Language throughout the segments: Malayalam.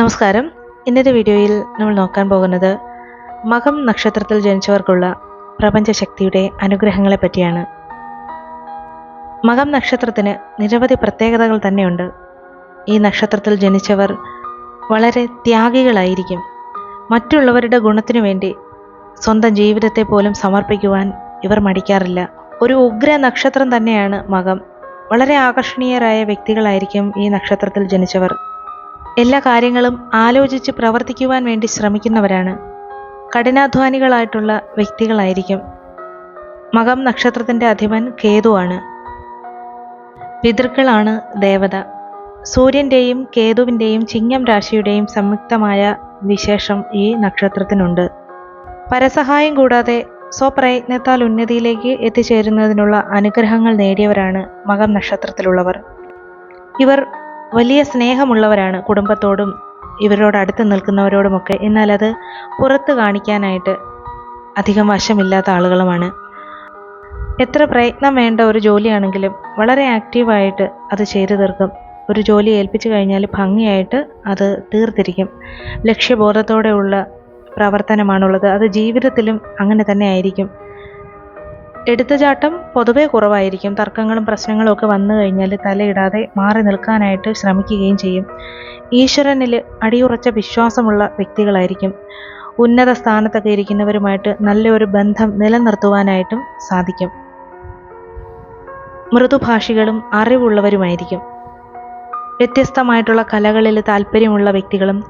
നമസ്കാരം. ഇന്നത്തെ വീഡിയോയിൽ നമ്മൾ നോക്കാൻ പോകുന്നത് മകം നക്ഷത്രത്തിൽ ജനിച്ചവർക്കുള്ള പ്രപഞ്ചശക്തിയുടെ അനുഗ്രഹങ്ങളെ പറ്റിയാണ്. മകം നക്ഷത്രത്തിന് നിരവധി പ്രത്യേകതകൾ തന്നെയുണ്ട്. ഈ നക്ഷത്രത്തിൽ ജനിച്ചവർ വളരെ ത്യാഗികളായിരിക്കും. മറ്റുള്ളവരുടെ ഗുണത്തിനു വേണ്ടി സ്വന്തം ജീവിതത്തെ പോലും സമർപ്പിക്കുവാൻ ഇവർ മടിക്കാറില്ല. ഒരു ഉഗ്ര നക്ഷത്രം തന്നെയാണ് മകം. വളരെ ആകർഷണീയരായ വ്യക്തികളായിരിക്കും ഈ നക്ഷത്രത്തിൽ ജനിച്ചവർ. എല്ലാ കാര്യങ്ങളും ആലോചിച്ച് പ്രവർത്തിക്കുവാൻ വേണ്ടി ശ്രമിക്കുന്നവരാണ്. കഠിനാധ്വാനികളായിട്ടുള്ള വ്യക്തികളായിരിക്കും. മകം നക്ഷത്രത്തിന്റെ അധിപൻ കേതുവാണ്. പിതൃക്കളാണ് ദേവത. സൂര്യന്റെയും കേതുവിന്റെയും ചിങ്ങം രാശിയുടെയും സംയുക്തമായ വിശേഷം ഈ നക്ഷത്രത്തിനുണ്ട്. പരസഹായം കൂടാതെ സ്വപ്രയത്നത്താൽ ഉന്നതിയിലേക്ക് എത്തിച്ചേരുന്നതിനുള്ള അനുഗ്രഹങ്ങൾ നേടിയവരാണ് മകം നക്ഷത്രത്തിലുള്ളവർ. ഇവർ വലിയ സ്നേഹമുള്ളവരാണ് കുടുംബത്തോടും ഇവരോട് അടുത്ത് നിൽക്കുന്നവരോടുമൊക്കെ. എന്നാൽ അത് പുറത്ത് കാണിക്കാനായിട്ട് അധികം വശമില്ലാത്ത ആളുകളുമാണ്. എത്ര പ്രയത്നം വേണ്ട ഒരു ജോലിയാണെങ്കിലും വളരെ ആക്റ്റീവായിട്ട് അത് ചെയ്തു തീർക്കും. ഒരു ജോലി ഏൽപ്പിച്ചു കഴിഞ്ഞാൽ ഭംഗിയായിട്ട് അത് തീർത്തിരിക്കും. ലക്ഷ്യബോധത്തോടെയുള്ള പ്രവർത്തനമാണുള്ളത്. അത് ജീവിതത്തിലും അങ്ങനെ തന്നെ ആയിരിക്കും. എടുത്തുചാട്ടം പൊതുവേ കുറവായിരിക്കും. തർക്കങ്ങളും പ്രശ്നങ്ങളും ഒക്കെ വന്നു കഴിഞ്ഞാൽ തലയിടാതെ മാറി നിൽക്കാനായിട്ട് ശ്രമിക്കുകയും ചെയ്യും. ഈശ്വരനിൽ അടിയുറച്ച വിശ്വാസമുള്ള വ്യക്തികളായിരിക്കും. ഉന്നത സ്ഥാനത്തൊക്കെ ഇരിക്കുന്നവരുമായിട്ട് നല്ലൊരു ബന്ധം നിലനിർത്തുവാനായിട്ടും സാധിക്കും. മൃദുഭാഷികളും അറിവുള്ളവരുമായിരിക്കും. വ്യത്യസ്തമായിട്ടുള്ള കലകളിൽ താല്പര്യമുള്ള വ്യക്തികളും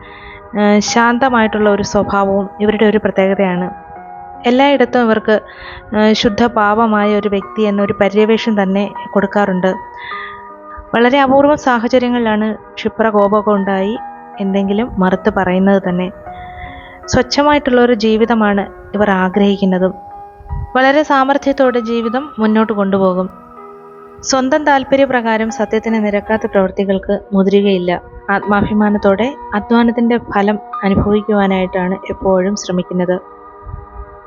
ശാന്തമായിട്ടുള്ള ഒരു സ്വഭാവവും ഇവരുടെ ഒരു പ്രത്യേകതയാണ്. എല്ലായിടത്തും ഇവർക്ക് ശുദ്ധഭാവമായ ഒരു വ്യക്തി എന്നൊരു പര്യവേഷം തന്നെ കൊടുക്കാറുണ്ട്. വളരെ അപൂർവ സാഹചര്യങ്ങളിലാണ് ക്ഷിപ്രകോപമൊക്കെ ഉണ്ടായി എന്തെങ്കിലും മറുത്ത് പറയുന്നത് തന്നെ. സ്വച്ഛമായിട്ടുള്ള ഒരു ജീവിതമാണ് ഇവർ ആഗ്രഹിക്കുന്നതും. വളരെ സാമർഥ്യത്തോടെ ജീവിതം മുന്നോട്ട് കൊണ്ടുപോകും. സ്വന്തം താല്പര്യപ്രകാരം സത്യത്തിന് നിരക്കാത്ത പ്രവൃത്തികൾക്ക് മുതിരുകയില്ല. ആത്മാഭിമാനത്തോടെ അധ്വാനത്തിന്റെ ഫലം അനുഭവിക്കുവാനായിട്ടാണ് എപ്പോഴും ശ്രമിക്കുന്നത്.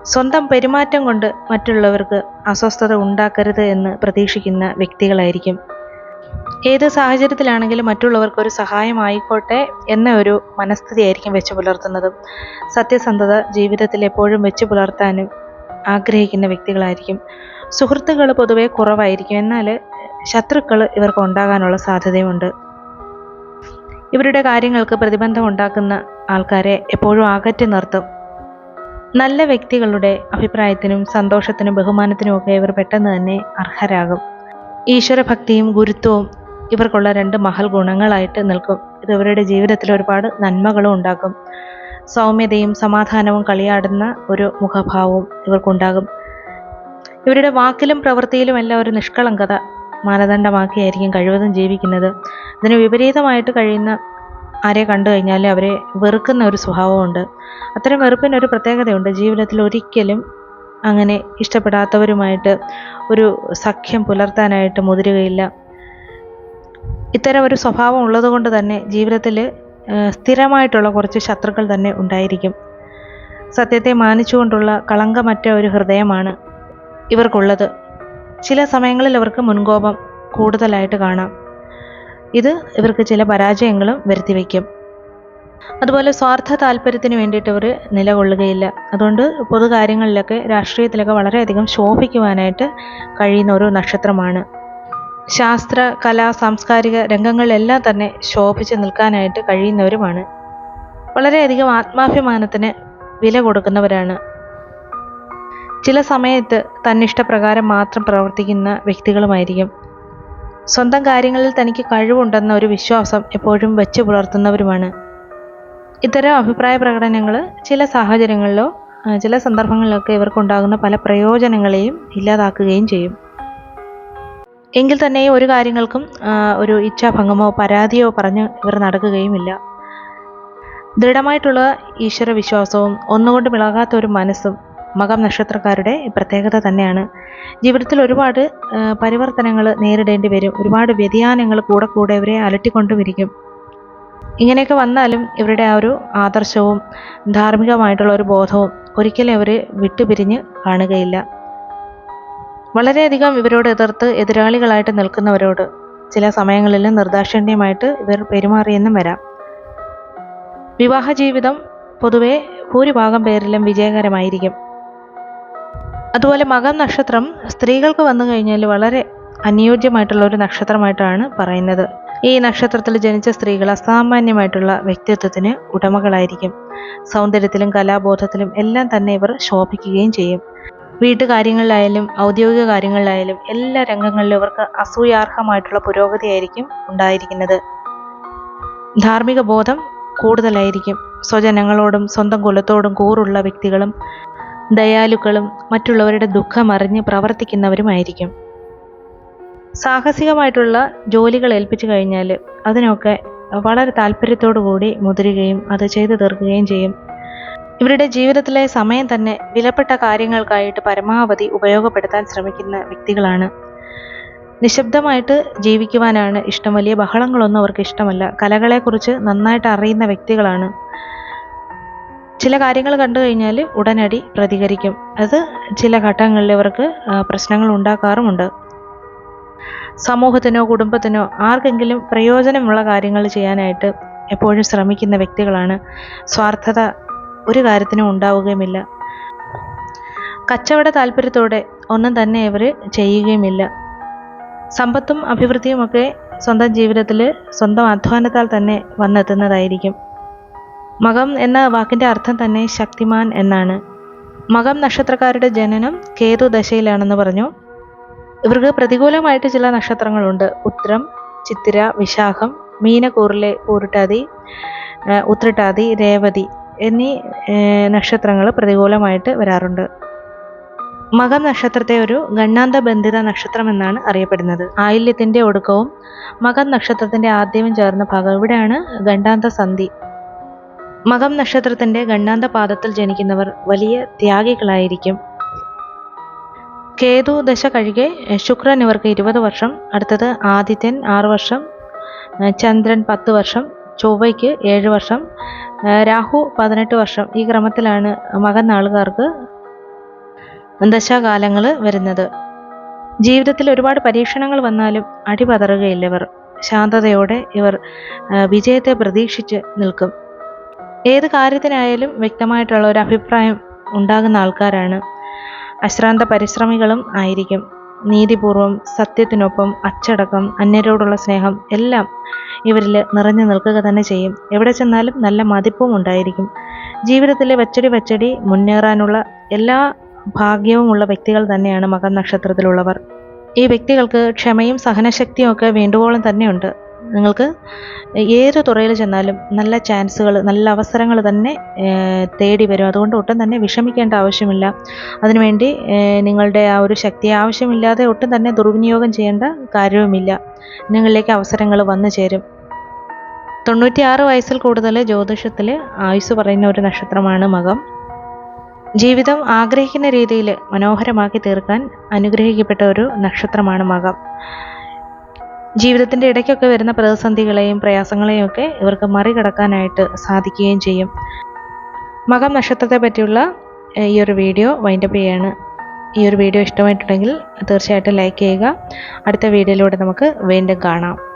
സ്വന്തം പെരുമാറ്റം കൊണ്ട് മറ്റുള്ളവർക്ക് അസ്വസ്ഥത ഉണ്ടാക്കരുത് എന്ന് പ്രതീക്ഷിക്കുന്ന വ്യക്തികളായിരിക്കും. ഏത് സാഹചര്യത്തിലാണെങ്കിലും മറ്റുള്ളവർക്ക് ഒരു സഹായമായിക്കോട്ടെ എന്ന ഒരു മനസ്ഥിതിയായിരിക്കും വെച്ച് പുലർത്തുന്നത്. സത്യസന്ധത ജീവിതത്തിൽ എപ്പോഴും വെച്ച് പുലർത്താനും ആഗ്രഹിക്കുന്ന വ്യക്തികളായിരിക്കും. സുഹൃത്തുക്കൾ പൊതുവെ കുറവായിരിക്കും. എന്നാൽ ശത്രുക്കൾ ഇവർക്ക് ഉണ്ടാകാനുള്ള സാധ്യതയുമുണ്ട്. ഇവരുടെ കാര്യങ്ങൾക്ക് പ്രതിബന്ധം ഉണ്ടാക്കുന്ന ആൾക്കാരെ എപ്പോഴും അകറ്റി നിർത്തും. നല്ല വ്യക്തികളുടെ അഭിപ്രായത്തിനും സന്തോഷത്തിനും ബഹുമാനത്തിനും ഒക്കെ ഇവർ പെട്ടെന്ന് തന്നെ അർഹരാകും. ഈശ്വരഭക്തിയും ഗുരുത്വവും ഇവർക്കുള്ള രണ്ട് മഹൽ ഗുണങ്ങളായിട്ട് നിൽക്കും. ഇത് ഇവരുടെ ജീവിതത്തിൽ ഒരുപാട് നന്മകളും ഉണ്ടാക്കും. സൗമ്യതയും സമാധാനവും കളിയാടുന്ന ഒരു മുഖഭാവവും ഇവർക്കുണ്ടാകും. ഇവരുടെ വാക്കിലും പ്രവൃത്തിയിലും എല്ലാം ഒരു നിഷ്കളങ്കത മാനദണ്ഡമാക്കിയായിരിക്കും കഴിവതും ജീവിക്കുന്നത്. ഇതിന് വിപരീതമായിട്ട് കഴിയുന്ന ആരെ കണ്ടു കഴിഞ്ഞാൽ അവരെ വെറുക്കുന്ന ഒരു സ്വഭാവമുണ്ട്. അത്തരം വെറുപ്പിന് ഒരു പ്രത്യേകതയുണ്ട്. ജീവിതത്തിൽ ഒരിക്കലും അങ്ങനെ ഇഷ്ടപ്പെടാത്തവരുമായിട്ട് ഒരു സഖ്യം പുലർത്താനായിട്ട് മുതിരുകയില്ല. ഇത്തരം ഒരു സ്വഭാവം ഉള്ളതുകൊണ്ട് തന്നെ ജീവിതത്തിൽ സ്ഥിരമായിട്ടുള്ള കുറച്ച് ശത്രുക്കൾ തന്നെ ഉണ്ടായിരിക്കും. സത്യത്തെ മാനിച്ചുകൊണ്ടുള്ള കളങ്കമറ്റ ഒരു ഹൃദയമാണ് ഇവർക്കുള്ളത്. ചില സമയങ്ങളിൽ അവർക്ക് മുൻകോപം കൂടുതലായിട്ട് കാണാം. ഇത് ഇവർക്ക് ചില പരാജയങ്ങളും വരുത്തിവെക്കും അതുപോലെ സ്വാർത്ഥ താല്പര്യത്തിന് വേണ്ടിയിട്ട് ഇവർ നിലകൊള്ളുകയില്ല. അതുകൊണ്ട് പൊതുകാര്യങ്ങളിലൊക്കെ രാഷ്ട്രീയത്തിലൊക്കെ വളരെയധികം ശോഭിക്കുവാനായിട്ട് കഴിയുന്ന ഒരു നക്ഷത്രമാണ്. ശാസ്ത്ര കലാ സാംസ്കാരിക രംഗങ്ങളിലെല്ലാം തന്നെ ശോഭിച്ച് നിൽക്കാനായിട്ട് കഴിയുന്നവരുമാണ്. വളരെയധികം ആത്മാഭിമാനത്തിന് വില കൊടുക്കുന്നവരാണ്. ചില സമയത്ത് തന്നിഷ്ടപ്രകാരം മാത്രം പ്രവർത്തിക്കുന്ന വ്യക്തികളുമായിരിക്കും. സ്വന്തം കാര്യങ്ങളിൽ തനിക്ക് കഴിവുണ്ടെന്ന ഒരു വിശ്വാസം എപ്പോഴും വെച്ചു പുലർത്തുന്നവരുമാണ്. ഇത്തരം അഭിപ്രായ പ്രകടനങ്ങൾ ചില സാഹചര്യങ്ങളിലോ ചില സന്ദർഭങ്ങളിലൊക്കെ ഇവർക്കുണ്ടാകുന്ന പല പ്രയോജനങ്ങളെയും ഇല്ലാതാക്കുകയും ചെയ്യും. എങ്കിൽ തന്നെ ഒരു കാര്യങ്ങൾക്കും ഒരു ഇച്ഛാഭംഗമോ പരാതിയോ പറഞ്ഞ് ഇവർ നടക്കുകയുമില്ല. ദൃഢമായിട്ടുള്ള ഈശ്വര വിശ്വാസവും ഒന്നുകൊണ്ട് ഇളകാത്ത ഒരു മനസ്സും മകം നക്ഷത്രക്കാരുടെ പ്രത്യേകത തന്നെയാണ്. ജീവിതത്തിൽ ഒരുപാട് പരിവർത്തനങ്ങൾ നേരിടേണ്ടി വരും. ഒരുപാട് വ്യതിയാനങ്ങൾ കൂടെ കൂടെ ഇവരെ അലട്ടിക്കൊണ്ടുമിരിക്കും. ഇങ്ങനെയൊക്കെ വന്നാലും ഇവരുടെ ആ ഒരു ആദർശവും ധാർമ്മികമായിട്ടുള്ള ഒരു ബോധവും ഒരിക്കലും അവർ വിട്ടുപിരിഞ്ഞ് കാണുകയില്ല. വളരെയധികം ഇവരോട് എതിർത്ത് എതിരാളികളായിട്ട് നിൽക്കുന്നവരോട് ചില സമയങ്ങളിൽ നിർദാക്ഷിണ്യമായിട്ട് ഇവർ പെരുമാറിയെന്നും വരാം. വിവാഹ ജീവിതം പൊതുവെ ഭൂരിഭാഗം പേരിലും വിജയകരമായിരിക്കും. അതുപോലെ മകം നക്ഷത്രം സ്ത്രീകൾക്ക് വന്നു കഴിഞ്ഞാൽ വളരെ അനുയോജ്യമായിട്ടുള്ള ഒരു നക്ഷത്രമായിട്ടാണ് പറയുന്നത്. ഈ നക്ഷത്രത്തിൽ ജനിച്ച സ്ത്രീകൾ അസാമാന്യമായിട്ടുള്ള വ്യക്തിത്വത്തിന് ഉടമകളായിരിക്കും. സൗന്ദര്യത്തിലും കലാബോധത്തിലും എല്ലാം തന്നെ ഇവർ ശോഭിക്കുകയും ചെയ്യും. വീട്ടുകാര്യങ്ങളിലായാലും ഔദ്യോഗിക കാര്യങ്ങളിലായാലും എല്ലാ രംഗങ്ങളിലും ഇവർക്ക് അസൂയാർഹമായിട്ടുള്ള പുരോഗതിയായിരിക്കും ഉണ്ടായിരിക്കുന്നത്. ധാർമ്മിക ബോധം കൂടുതലായിരിക്കും. സ്വജനങ്ങളോടും സ്വന്തം കുലത്തോടും കൂറുള്ള വ്യക്തികളും ദയാലുക്കളും മറ്റുള്ളവരുടെ ദുഃഖം അറിഞ്ഞ് പ്രവർത്തിക്കുന്നവരുമായിരിക്കും. സാഹസികമായിട്ടുള്ള ജോലികൾ ഏൽപ്പിച്ചു കഴിഞ്ഞാൽ അതിനൊക്കെ വളരെ താല്പര്യത്തോടു കൂടി മുതിരുകയും അത് ചെയ്തു തീർക്കുകയും ചെയ്യും. ഇവരുടെ ജീവിതത്തിലെ സമയം തന്നെ വിലപ്പെട്ട കാര്യങ്ങൾക്കായിട്ട് പരമാവധി ഉപയോഗപ്പെടുത്താൻ ശ്രമിക്കുന്ന വ്യക്തികളാണ്. നിശബ്ദമായിട്ട് ജീവിക്കുവാനാണ് ഇഷ്ടം. വലിയ ബഹളങ്ങളൊന്നും അവർക്ക് ഇഷ്ടമല്ല. കലകളെക്കുറിച്ച് നന്നായിട്ട് അറിയുന്ന വ്യക്തികളാണ്. ചില കാര്യങ്ങൾ കണ്ടു കഴിഞ്ഞാൽ ഉടനടി പ്രതികരിക്കും. അത് ചില ഘട്ടങ്ങളിൽ ഇവർക്ക് പ്രശ്നങ്ങൾ ഉണ്ടാക്കാറുമുണ്ട്. സമൂഹത്തിനോ കുടുംബത്തിനോ ആർക്കെങ്കിലും പ്രയോജനമുള്ള കാര്യങ്ങൾ ചെയ്യാനായിട്ട് എപ്പോഴും ശ്രമിക്കുന്ന വ്യക്തികളാണ്. സ്വാർത്ഥത ഒരു കാര്യത്തിനും ഉണ്ടാവുകയുമില്ല. കച്ചവട താല്പര്യത്തോടെ ഒന്നും തന്നെ ഇവർ ചെയ്യുകയുമില്ല. സമ്പത്തും അഭിവൃദ്ധിയുമൊക്കെ സ്വന്തം ജീവിതത്തിൽ സ്വന്തം അധ്വാനത്താൽ തന്നെ വന്നെത്തുന്നതായിരിക്കും. മകം എന്ന വാക്കിന്റെ അർത്ഥം തന്നെ ശക്തിമാൻ എന്നാണ്. മകം നക്ഷത്രക്കാരുടെ ജനനം കേതു ദശയിലാണെന്ന് പറഞ്ഞു. ഇവർക്ക് പ്രതികൂലമായിട്ട് ചില നക്ഷത്രങ്ങളുണ്ട്. ഉത്രം ചിത്തിര വിശാഖം മീനക്കൂറിലെ ഊരുട്ടാതി ഉത്രട്ടാതി രേവതി എന്നീ നക്ഷത്രങ്ങൾ പ്രതികൂലമായിട്ട് വരാറുണ്ട്. മകം നക്ഷത്രത്തെ ഒരു ഗണ്ണാന്ത ബന്ധിത നക്ഷത്രം എന്നാണ് അറിയപ്പെടുന്നത്. ആയില്യത്തിന്റെ ഒടുക്കവും മകം നക്ഷത്രത്തിന്റെ ആദ്യവും ചേർന്ന ഭാഗം ഇവിടെയാണ് ഗണ്ടാന്ത സന്ധി മകം നക്ഷത്രത്തിന്റെ ഗണ്ണാന്ത പാദത്തിൽ ജനിക്കുന്നവർ വലിയ ത്യാഗികളായിരിക്കും. കേതു ദശ കഴികെ ശുക്രൻ ഇവർക്ക് ഇരുപത് വർഷം അടുത്തത് ആദിത്യൻ ആറ് വർഷം ചന്ദ്രൻ പത്ത് വർഷം ചൊവ്വയ്ക്ക് ഏഴ് വർഷം രാഹു പതിനെട്ട് വർഷം. ഈ ക്രമത്തിലാണ് മകൻ നാളുകാർക്ക് ദശാകാലങ്ങൾ വരുന്നത്. ജീവിതത്തിൽ ഒരുപാട് പരീക്ഷണങ്ങൾ വന്നാലും അടിപതറുകയില്ല ഇവർ. ശാന്തതയോടെ ഇവർ വിജയത്തെ പ്രതീക്ഷിച്ച് നിൽക്കും. ഏത് കാര്യത്തിനായാലും വ്യക്തമായിട്ടുള്ള ഒരു അഭിപ്രായം ഉണ്ടാകുന്ന ആൾക്കാരാണ്. അശ്രാന്ത പരിശ്രമികളും ആയിരിക്കും. നീതിപൂർവം സത്യത്തിനൊപ്പം അച്ചടക്കം അന്യരോടുള്ള സ്നേഹം എല്ലാം ഇവരിൽ നിറഞ്ഞു നിൽക്കുക തന്നെ ചെയ്യും. എവിടെ ചെന്നാലും നല്ല മതിപ്പും ഉണ്ടായിരിക്കും. ജീവിതത്തിലെ വച്ചടി വച്ചടി മുന്നേറാനുള്ള എല്ലാ ഭാഗ്യവുമുള്ള വ്യക്തികൾ തന്നെയാണ് മകൻ നക്ഷത്രത്തിലുള്ളവർ. ഈ വ്യക്തികൾക്ക് ക്ഷമയും സഹനശക്തിയും ഒക്കെ വേണ്ടുവോളം തന്നെയുണ്ട്. നിങ്ങൾക്ക് ഏത് തുറയിൽ ചെന്നാലും നല്ല ചാൻസുകൾ നല്ല അവസരങ്ങൾ തന്നെ തേടി വരും. അതുകൊണ്ട് ഒട്ടും തന്നെ വിഷമിക്കേണ്ട ആവശ്യമില്ല. അതിനുവേണ്ടി നിങ്ങളുടെ ആ ഒരു ശക്തി ആവശ്യമില്ലാതെ ഒട്ടും തന്നെ ദുർവിനിയോഗം ചെയ്യേണ്ട കാര്യവുമില്ല. നിങ്ങളിലേക്ക് അവസരങ്ങൾ വന്നു ചേരും. തൊണ്ണൂറ്റിയാറ് വയസ്സിൽ കൂടുതൽ ജ്യോതിഷത്തിൽ ആയുസ് പറയുന്ന ഒരു നക്ഷത്രമാണ് മകം. ജീവിതം ആഗ്രഹിക്കുന്ന രീതിയിൽ മനോഹരമാക്കി തീർക്കാൻ അനുഗ്രഹിക്കപ്പെട്ട ഒരു നക്ഷത്രമാണ് മകം. ജീവിതത്തിന്റെ ഇടയ്ക്കൊക്കെ വരുന്ന പ്രതിസന്ധികളെയും പ്രയാസങ്ങളെയും ഒക്കെ ഇവർക്ക് മറികടക്കാനായിട്ട് സാധിക്കുകയും ചെയ്യും. മകം നക്ഷത്രത്തെ പറ്റിയുള്ള ഈ ഒരു വീഡിയോ വൈൻഡപ്പ് ചെയ്യാണ്. ഈ ഒരു വീഡിയോ ഇഷ്ടമായിട്ടുണ്ടെങ്കിൽ തീർച്ചയായിട്ടും ലൈക്ക് ചെയ്യുക. അടുത്ത വീഡിയോയിലൂടെ നമുക്ക് വീണ്ടും കാണാം.